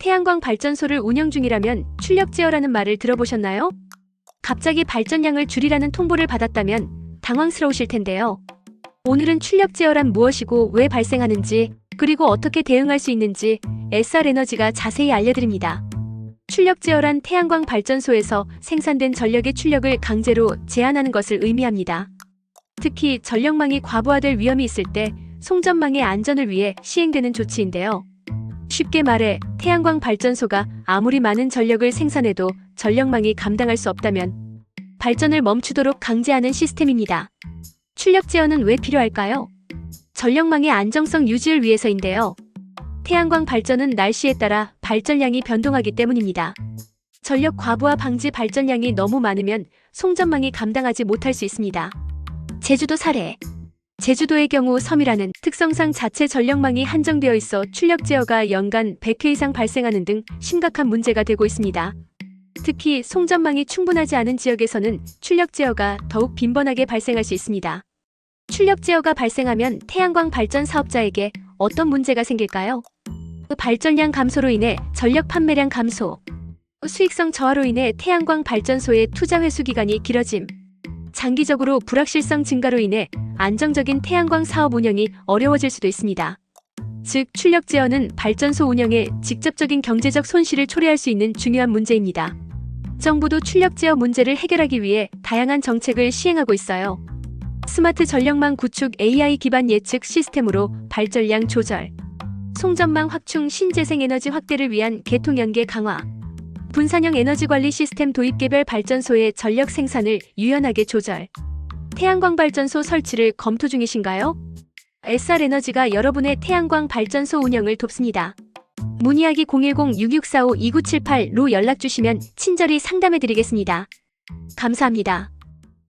태양광 발전소를 운영 중이라면 출력 제어라는 말을 들어보셨나요? 갑자기 발전량을 줄이라는 통보를 받았다면 당황스러우실 텐데요. 오늘은 출력 제어란 무엇이고 왜 발생하는지 그리고 어떻게 대응할 수 있는지 SR 에너지가 자세히 알려드립니다. 출력 제어란 태양광 발전소에서 생산된 전력의 출력을 강제로 제한하는 것을 의미합니다. 특히 전력망이 과부하될 위험이 있을 때 송전망의 안전을 위해 시행되는 조치인데요. 쉽게 말해 태양광 발전소가 아무리 많은 전력을 생산해도 전력망이 감당할 수 없다면 발전을 멈추도록 강제하는 시스템입니다. 출력 제어는 왜 필요할까요? 전력망의 안정성 유지를 위해서인데요. 태양광 발전은 날씨에 따라 발전량이 변동하기 때문입니다. 전력 과부하 방지 발전량이 너무 많으면 송전망이 감당하지 못할 수 있습니다. 제주도 사례 제주도의 경우 섬이라는 특성상 자체 전력망이 한정되어 있어 출력 제어가 연간 100회 이상 발생하는 등 심각한 문제가 되고 있습니다. 특히 송전망이 충분하지 않은 지역에서는 출력 제어가 더욱 빈번하게 발생할 수 있습니다. 출력 제어가 발생하면 태양광 발전 사업자에게 어떤 문제가 생길까요? 발전량 감소로 인해 전력 판매량 감소, 수익성 저하로 인해 태양광 발전소의 투자 회수 기간이 길어짐, 장기적으로 불확실성 증가로 인해 안정적인 태양광 사업 운영이 어려워질 수도 있습니다. 즉, 출력 제어는 발전소 운영에 직접적인 경제적 손실을 초래할 수 있는 중요한 문제입니다. 정부도 출력 제어 문제를 해결하기 위해 다양한 정책을 시행하고 있어요. 스마트 전력망 구축 AI 기반 예측 시스템으로 발전량 조절, 송전망 확충 신재생 에너지 확대를 위한 개통 연계 강화, 분산형 에너지 관리 시스템 도입 개별 발전소의 전력 생산을 유연하게 조절, 태양광 발전소 설치를 검토 중이신가요? SR 에너지가 여러분의 태양광 발전소 운영을 돕습니다. 문의하기 010-6645-2978로 연락 주시면 친절히 상담해 드리겠습니다. 감사합니다.